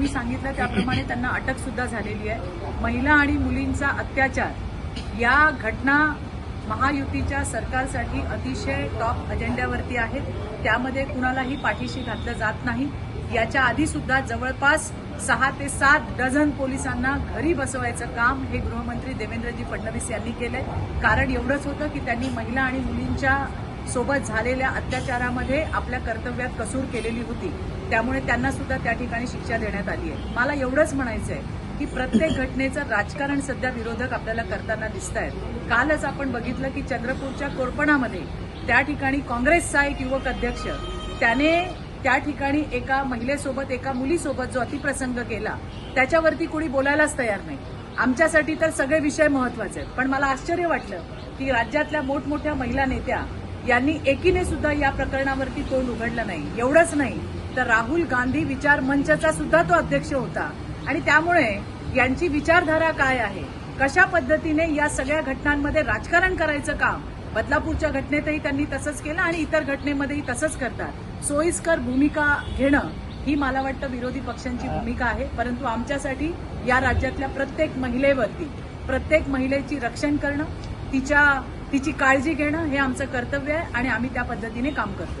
तुम्ही सांगितलं त्याप्रमाणे त्यांना अटक सुद्धा झालेली आहे. महिला आणि मुलींचा अत्याचार या घटना महायुतीच्या सरकारसाठी अतिशय टॉप अजेंड्यावरती आहेत. त्यामध्ये कुणालाही पाठीशी घातलं जात नाही. याच्या आधी सुद्धा जवळपास सहा ते सात डझन पोलिसांना घरी बसवायचं काम हे गृहमंत्री देवेंद्रजी फडणवीस यांनी केलंय. कारण एवढंच होतं की त्यांनी महिला आणि मुलींच्या सोबत झालेल्या अत्याचारामध्ये आपल्या कर्तव्यात कसूर केलेली होती. त्यामुळे त्यांना सुद्धा त्या ठिकाणी शिक्षा देण्यात आली आहे. मला एवढंच म्हणायचं आहे की प्रत्येक घटनेचं राजकारण सध्या विरोधक आपल्याला करताना दिसत आहेत कालच आपण बघितलं की चंद्रपूरच्या कोरपणामध्ये त्या ठिकाणी काँग्रेसचा एक युवक अध्यक्ष त्याने त्या ठिकाणी एका महिलेसोबत एका मुलीसोबत जो अतिप्रसंग केला त्याच्यावरती कोणी बोलायलाच तयार नाही. आमच्यासाठी तर सगळे विषय महत्त्वाचे आहेत. पण मला आश्चर्य वाटलं की राज्यातल्या मोठमोठ्या महिला नेत्या यांनी एकीने सुद्धा या प्रकरणावरती तोंड उघडलं नाही. एवढंच नाही तर राहुल गांधी विचार मंचचा सुद्धा तो अध्यक्ष होता. आणि त्यामुळे यांची विचारधारा काय आहे? कशा पद्धतीने या सगळ्या घटनांमध्ये राजकारण करायचं काम? बदलापूरच्या घटनेतही त्यांनी तसंच केलं आणि इतर घटनेमध्येही तसंच करतात. सोयीस्कर भूमिका घेणं ही मला वाटतं विरोधी पक्षांची भूमिका आहे. परंतु आमच्यासाठी या राज्यातल्या प्रत्येक महिलेवरती प्रत्येक महिलेची रक्षण करणं तिच्या तिची काळजी घेणं हे आमचं कर्तव्य आहे आणि आम्ही त्या पद्धतीने काम करतो